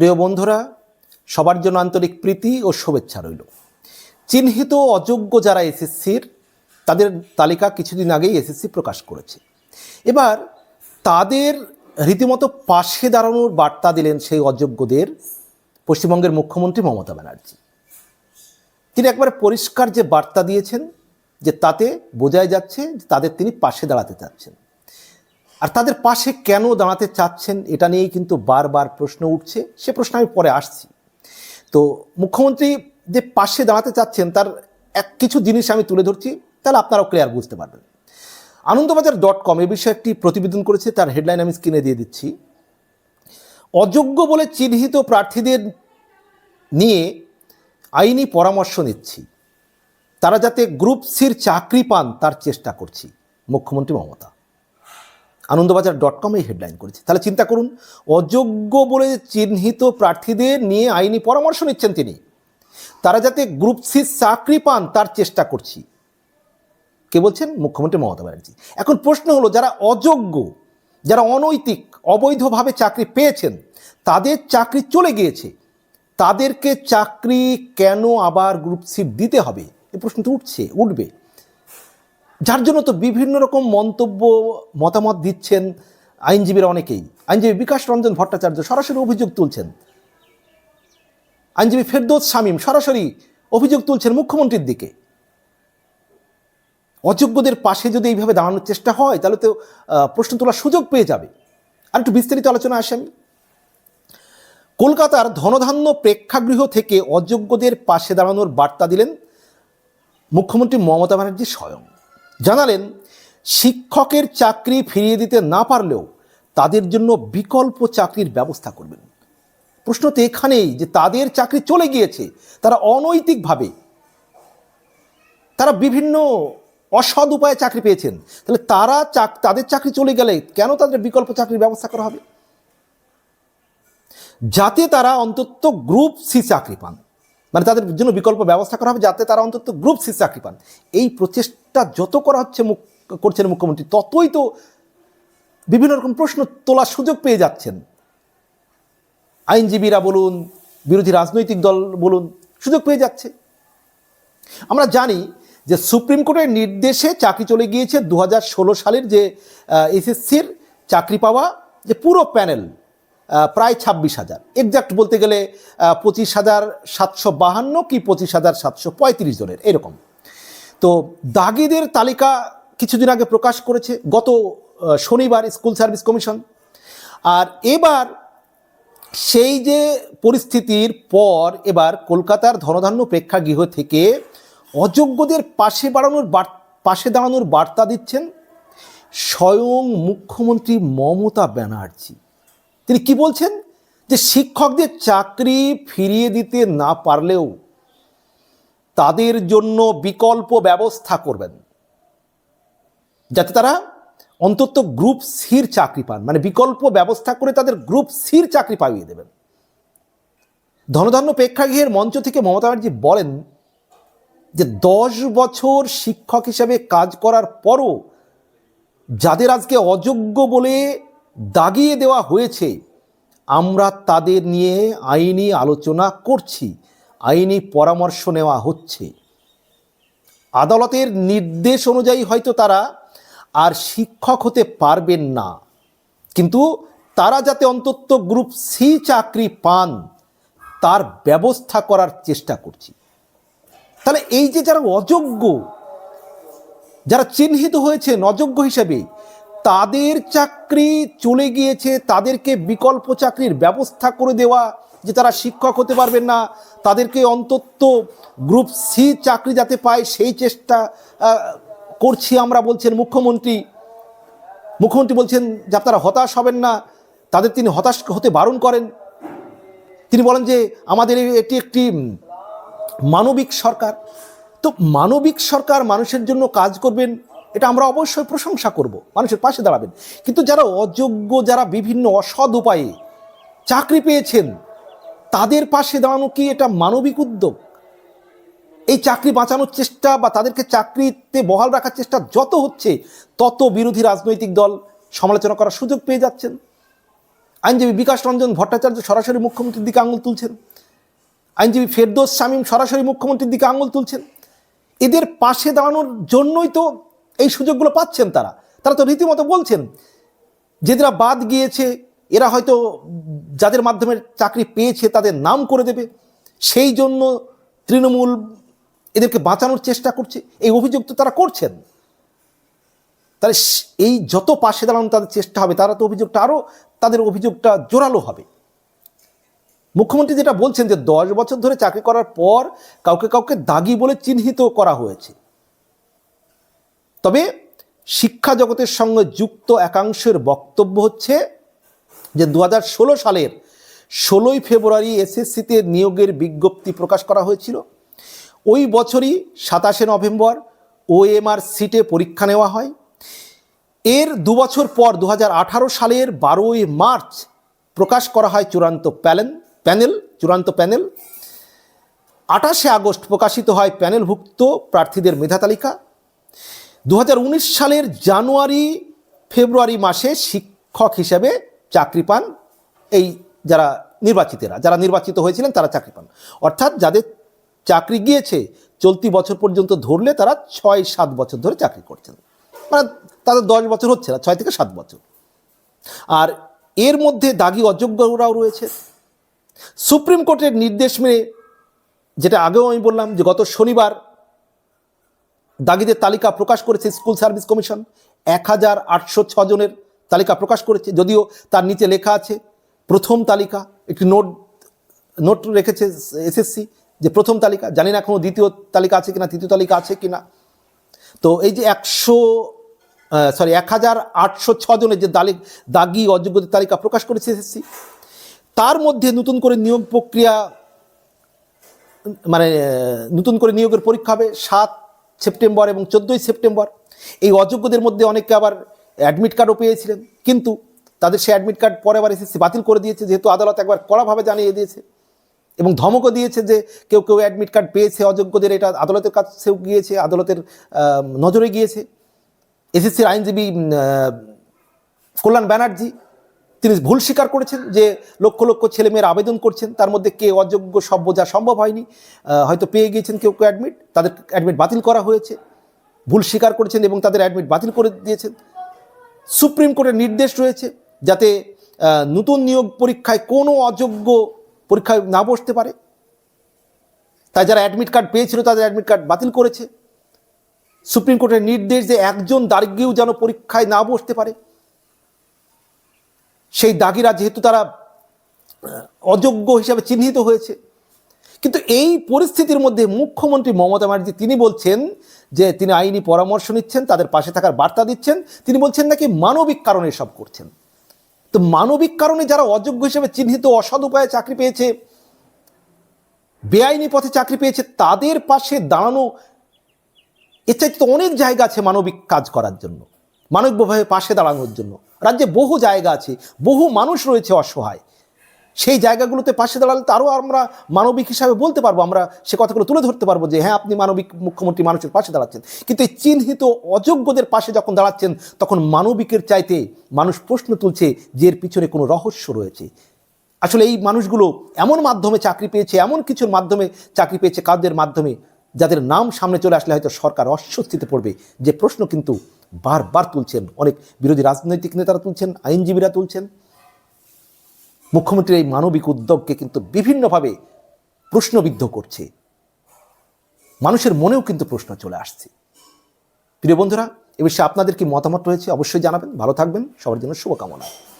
প্রিয় বন্ধুরা, সবার জন্য আন্তরিক প্রীতি ও শুভেচ্ছা রইল। চিহ্নিত অযোগ্য যারা এসএসসির, তাদের তালিকা কিছুদিন আগেই এসএসসি প্রকাশ করেছে। এবার তাদের রীতিমতো পাশে দাঁড়ানোর বার্তা দিলেন সেই অযোগ্যদের পশ্চিমবঙ্গের মুখ্যমন্ত্রী মমতা ব্যানার্জি। তিনি একবারে পরিষ্কার যে বার্তা দিয়েছেন, যে তাতে বোঝাই যাচ্ছে যে তাদের তিনি পাশে দাঁড়াতে চাচ্ছেন। আর তাদের পাশে কেন দাঁড়াতে চাচ্ছেন এটা নিয়েই কিন্তু বারবার প্রশ্ন উঠছে। সে প্রশ্ন আমি পরে আসছি। তো মুখ্যমন্ত্রী যে পাশে দাঁড়াতে চাচ্ছেন, তার এক কিছু জিনিস আমি তুলে ধরছি, তাহলে আপনারাও ক্লিয়ার বুঝতে পারবেন। আনন্দবাজার ডট কম এ বিষয়ে একটি প্রতিবেদন করেছে, তার হেডলাইন আমি স্ক্রিনে দিয়ে দিচ্ছি। অযোগ্য বলে চিহ্নিত প্রার্থীদের নিয়ে আইনি পরামর্শ নিচ্ছি। তারা যাতে গ্রুপ সির চাকরি পান, তার চেষ্টা করছি। মুখ্যমন্ত্রী মমতা। আনন্দবাজার ডট কম এই হেডলাইন করেছে। তাহলে চিন্তা করুন, অযোগ্য বলে চিহ্নিত প্রার্থীদের নিয়ে আইনি পরামর্শ নিচ্ছেন তিনি। তারা যাতে গ্রুপ সি চাকরি পান, তার চেষ্টা করছি। কে বলছেন? মুখ্যমন্ত্রী মমতা ব্যানার্জি। এখন প্রশ্ন হলো, যারা অযোগ্য, যারা অনৈতিক, অবৈধভাবে চাকরি পেয়েছেন, তাদের চাকরি চলে গিয়েছে। তাদেরকে চাকরি কেন আবার গ্রুপ সি দিতে হবে? এই প্রশ্ন তো উঠছে, উঠবে। যার জন্য তো বিভিন্ন রকম মন্তব্য, মতামত দিচ্ছেন আইনজীবীরা অনেকেই। আইনজীবী বিকাশ রঞ্জন ভট্টাচার্য সরাসরি অভিযোগ তুলছেন। আইনজীবী ফেরদৌস শামীম সরাসরি অভিযোগ তুলছেন মুখ্যমন্ত্রীর দিকে। অযোগ্যদের পাশে যদি এইভাবে দাঁড়ানোর চেষ্টা হয়, তাহলে তো প্রশ্ন তোলার সুযোগ পেয়ে যাবে। আর একটু বিস্তারিত আলোচনা আসে আমি। কলকাতার ধনধান্য প্রেক্ষাগৃহ থেকে অযোগ্যদের পাশে দাঁড়ানোর বার্তা দিলেন মুখ্যমন্ত্রী মমতা ব্যানার্জি স্বয়ং। জানালেন, শিক্ষকের চাকরি ফিরিয়ে দিতে না পারলেও তাদের জন্য বিকল্প চাকরির ব্যবস্থা করবেন। প্রশ্ন তো এখানেই যে তাদের চাকরি চলে গিয়েছে, তারা অনৈতিকভাবে, তারা বিভিন্ন অসৎ উপায়ে চাকরি পেয়েছেন, তাহলে তারা চাক, তাদের চাকরি চলে গেলে কেন তাদের বিকল্প চাকরির ব্যবস্থা করা হবে? যাতে তারা অন্তত গ্রুপ সি চাকরি পান। মানে তাদের জন্য বিকল্প ব্যবস্থা করা হবে যাতে তারা অন্তত গ্রুপ সি চাকরি পান। এই প্রচেষ্টা যত করা হচ্ছে মুখ, করছেন মুখ্যমন্ত্রী, ততই তো বিভিন্ন রকম প্রশ্ন তোলার সুযোগ পেয়ে যাচ্ছেন। আইনজীবীরা বলুন, বিরোধী রাজনৈতিক দল বলুন, সুযোগ পেয়ে যাচ্ছে। আমরা জানি যে সুপ্রিম কোর্টের নির্দেশে চাকরি চলে গিয়েছে দু হাজার ষোলো সালের যে এসএসসির চাকরি পাওয়া যে পুরো প্যানেল প্রায় ছাব্বিশ হাজার। এক্সাক্ট বলতে গেলে পঁচিশ হাজার সাতশো বাহান্ন কি পঁচিশ হাজার সাতশো পঁয়ত্রিশ জনের, এরকম। তো দাগিদের তালিকা কিছুদিন আগে প্রকাশ করেছে, গত শনিবার স্কুল সার্ভিস কমিশন। আর এবার সেই যে পরিস্থিতির পর এবার কলকাতার ধনধান্য প্রেক্ষাগৃহ থেকে অযোগ্যদের পাশে বাড়ানোর পাশে দাঁড়ানোর বার্তা দিচ্ছেন স্বয়ং মুখ্যমন্ত্রী মমতা ব্যানার্জি। তিনি কি বলছেন? যে শিক্ষকদের চাকরি ফিরিয়ে দিতে না পারলেও তাদের জন্য বিকল্প ব্যবস্থা করবেন। যাতে তারা অন্তত গ্রুপ সির চাকরি পান। মানে বিকল্প ব্যবস্থা করে তাদের গ্রুপ সির চাকরি পাইয়ে দেবেন। ধনধান্য প্রেক্ষাগৃহের মঞ্চ থেকে মমতা ব্যানার্জি বলেন যে দশ বছর শিক্ষক হিসেবে কাজ করার পরও যাদের আজকে অযোগ্য বলে দাগিয়ে দেওয়া হয়েছে। আমরা তাদের নিয়ে আইনি আলোচনা করছি, আইনি পরামর্শ নেওয়া হচ্ছে। আদালতের নির্দেশ অনুযায়ী হয়তো তারা আর শিক্ষক হতে পারবেন না। কিন্তু তারা যাতে অন্তত গ্রুপ সি চাকরি পান, তার ব্যবস্থা করার চেষ্টা করছি। তাহলে এই যে যারা অযোগ্য, যারা চিহ্নিত হয়েছে অযোগ্য হিসেবে তাদের চাকরি চলে গিয়েছে, তাদেরকে বিকল্প চাকরির ব্যবস্থা করে দেওয়া, যে তারা শিক্ষক হতে পারবেন না, তাদেরকে অন্তত গ্রুপ সি চাকরি যাতে পায়, সেই চেষ্টা করছি আমরা, বলছেন মুখ্যমন্ত্রী। মুখ্যমন্ত্রী বলছেন যে আপনারা হতাশ হবেন না, তাদের তিনি হতাশ হতে বারণ করেন। তিনি বলেন যে আমাদের এটি একটি মানবিক সরকার। তো মানবিক সরকার মানুষের জন্য কাজ করবেন এটা আমরা অবশ্যই প্রশংসা করব। মানুষের পাশে দাঁড়াবেন। কিন্তু যারা অযোগ্য, যারা বিভিন্ন অসৎ উপায়ে চাকরি পেয়েছেন, তাদের পাশে দাঁড়ানো কি এটা মানবিক উদ্যোগ? এই চাকরি বাঁচানোর চেষ্টা বা তাদেরকে চাকরিতে বহাল রাখার চেষ্টা যত হচ্ছে, তত বিরোধী রাজনৈতিক দল সমালোচনা করার সুযোগ পেয়ে যাচ্ছেন। আইনজীবী বিকাশ রঞ্জন ভট্টাচার্য সরাসরি মুখ্যমন্ত্রীর দিকে আঙুল তুলছেন। আইনজীবী ফেরদোস শামীম সরাসরি মুখ্যমন্ত্রীর দিকে আঙুল তুলছেন। এদের পাশে দাঁড়ানোর জন্যই তো এই সুযোগগুলো পাচ্ছেন তারা। তারা তো রীতিমতো বলছেন যেদিরা বাদ গিয়েছে, এরা হয়তো যাদের মাধ্যমে চাকরি পেয়েছে তাদের নাম করে দেবে। সেই জন্য তৃণমূল এদেরকে বাঁচানোর চেষ্টা করছে। এই অভিযোগ তো তারা করছেন। তাহলে এই যত পাশে দাঁড়ানো তাদের চেষ্টা হবে, তারা তো অভিযোগটা আরও তাদের অভিযোগটা জোরালো হবে। মুখ্যমন্ত্রী যেটা বলছেন যে দশ বছর ধরে চাকরি করার পর কাউকে কাউকে দাগি বলে চিহ্নিত করা হয়েছে। তবে শিক্ষা জগতের সঙ্গে যুক্ত একাংশের বক্তব্য হচ্ছে যে দু হাজার ষোলো সালের ষোলোই ফেব্রুয়ারি এসএসসিতে নিয়োগের বিজ্ঞপ্তি প্রকাশ করা হয়েছিল। ওই বছরই সাতাশে নভেম্বর ওএমআর সিটে পরীক্ষা নেওয়া হয়। এর দু বছর পর দু হাজার আঠারো সালের বারোই মার্চ প্রকাশ করা হয় চূড়ান্ত প্যানেল প্যানেল, চূড়ান্ত প্যানেল। আঠাশে আগস্ট প্রকাশিত হয় প্যানেলভুক্ত প্রার্থীদের মেধা তালিকা দু হাজার উনিশ সালের জানুয়ারি, ফেব্রুয়ারি মাসে শিক্ষক হিসেবে চাকরি পান এই যারা নির্বাচিতেরা, যারা নির্বাচিত হয়েছিলেন তারা চাকরি পান। অর্থাৎ যাদের চাকরি গিয়েছে, চলতি বছর পর্যন্ত ধরলে তারা ছয় সাত বছর ধরে চাকরি করছেন। মানে তাদের দশ বছর হচ্ছে না, ছয় থেকে সাত বছর। আর এর মধ্যে দাগি অযোগ্যরাও রয়েছে। সুপ্রিম কোর্টের নির্দেশ মেনে, যেটা আগেও আমি বললাম যে গত শনিবার দাগিদের তালিকা প্রকাশ করেছে স্কুল সার্ভিস কমিশন। এক হাজার আটশো ছজনের তালিকা প্রকাশ করেছে, যদিও তার নিচে লেখা আছে, প্রথম তালিকা, একটি নোট নোট রেখেছে এসএসসি যে প্রথম তালিকা, জানি না এখনও দ্বিতীয় তালিকা আছে কিনা, তৃতীয় তালিকা আছে কিনা। তো এই যে একশো সরি এক হাজার আটশো ছজনের যে দালি, দাগি অযোগ্যদের তালিকা প্রকাশ করেছে এসএসসি, তার মধ্যে নতুন করে নিয়োগ প্রক্রিয়া মানে নতুন করে নিয়োগের পরীক্ষা হবে, সাত সেপ্টেম্বর এবং চোদ্দোই সেপ্টেম্বর। এই অযোগ্যদের মধ্যে অনেকে আবার অ্যাডমিট কার্ডও পেয়েছিলেন। কিন্তু তাদের সে অ্যাডমিট কার্ড পরে আবার এসএসসি বাতিল করে দিয়েছে, যেহেতু আদালত একবার কড়াভাবে জানিয়ে দিয়েছে। এবং ধমকও দিয়েছে যে কেউ কেউ অ্যাডমিট কার্ড পেয়েছে, অযোগ্যদের এটা আদালতের কাছেও গিয়েছে, আদালতের নজরে গিয়েছে। এসএসসির আইনজীবী কল্যাণ ব্যানার্জি তিনি ভুল স্বীকার করেছেন যে লক্ষ লক্ষ ছেলেমেয়েরা আবেদন করছেন, তার মধ্যে কে অযোগ্য সব বোঝা সম্ভব হয়নি। হয়তো পেয়ে গিয়েছেন কেউ কেউ অ্যাডমিট তাদের অ্যাডমিট বাতিল করা হয়েছে। ভুল স্বীকার করেছেন এবং তাদের অ্যাডমিট বাতিল করে দিয়েছেন। সুপ্রিম কোর্টের নির্দেশ রয়েছে যাতে নতুন নিয়োগ পরীক্ষায় কোনো অযোগ্য পরীক্ষায় না বসতে পারে। তাই যারা অ্যাডমিট কার্ড পেয়েছিল তাদের অ্যাডমিট কার্ড বাতিল করেছে। সুপ্রিম কোর্টের নির্দেশ যে একজন দারিদ্র্যও যেন পরীক্ষায় না বসতে পারে। সেই দাগিরা যেহেতু তারা অযোগ্য হিসাবে চিহ্নিত হয়েছে। কিন্তু এই পরিস্থিতির মধ্যে মুখ্যমন্ত্রী মমতা ব্যানার্জি তিনি বলছেন যে তিনি আইনি পরামর্শ নিচ্ছেন, তাদের পাশে থাকার বার্তা দিচ্ছেন। তিনি বলছেন নাকি মানবিক কারণে সব করছেন। তো মানবিক কারণে যারা অযোগ্য হিসেবে চিহ্নিত অসৎ উপায়ে চাকরি পেয়েছে, বেআইনি পথে চাকরি পেয়েছে, তাদের পাশে দাঁড়ানো, এর চাইতে অনেক জায়গা আছে মানবিক কাজ করার জন্য। মানবিকভাবে পাশে দাঁড়ানোর জন্য। রাজ্যে বহু জায়গা আছে, বহু মানুষ রয়েছে অসহায়। সেই জায়গাগুলোতে পাশে দাঁড়ালে তারও আমরা মানবিক হিসাবে বলতে পারব, আমরা সে কথাগুলো তুলে ধরতে পারব যে হ্যাঁ আপনি মানবিক মুখ্যমন্ত্রী মানুষের পাশে দাঁড়াচ্ছেন। কিন্তু এই চিহ্নিত অযোগ্যদের পাশে যখন দাঁড়াচ্ছেন, তখন মানবিকের চাইতে মানুষ প্রশ্ন তুলছে যে, এর পিছনে কোনো রহস্য রয়েছে। আসলে এই মানুষগুলো এমন মাধ্যমে চাকরি পেয়েছে, এমন কিছুর মাধ্যমে চাকরি পেয়েছে, কাদের মাধ্যমে, যাদের নাম সামনে চলে আসলে হয়তো সরকার অস্বস্তিতে পড়বে। যে প্রশ্ন কিন্তু বারবার তুলছেন। অনেক বিরোধী রাজনৈতিক নেতারা তুলছেন, আইনজীবীরা তুলছেন। মুখ্যমন্ত্রীর এই মানবিক উদ্যোগকে কিন্তু বিভিন্নভাবে প্রশ্নবিদ্ধ করছে। মানুষের মনেও কিন্তু প্রশ্ন চলে আসছে। প্রিয় বন্ধুরা, এ বিষয়ে আপনাদের কি মতামত রয়েছে অবশ্যই জানাবেন। ভালো থাকবেন। সবার জন্য শুভকামনা।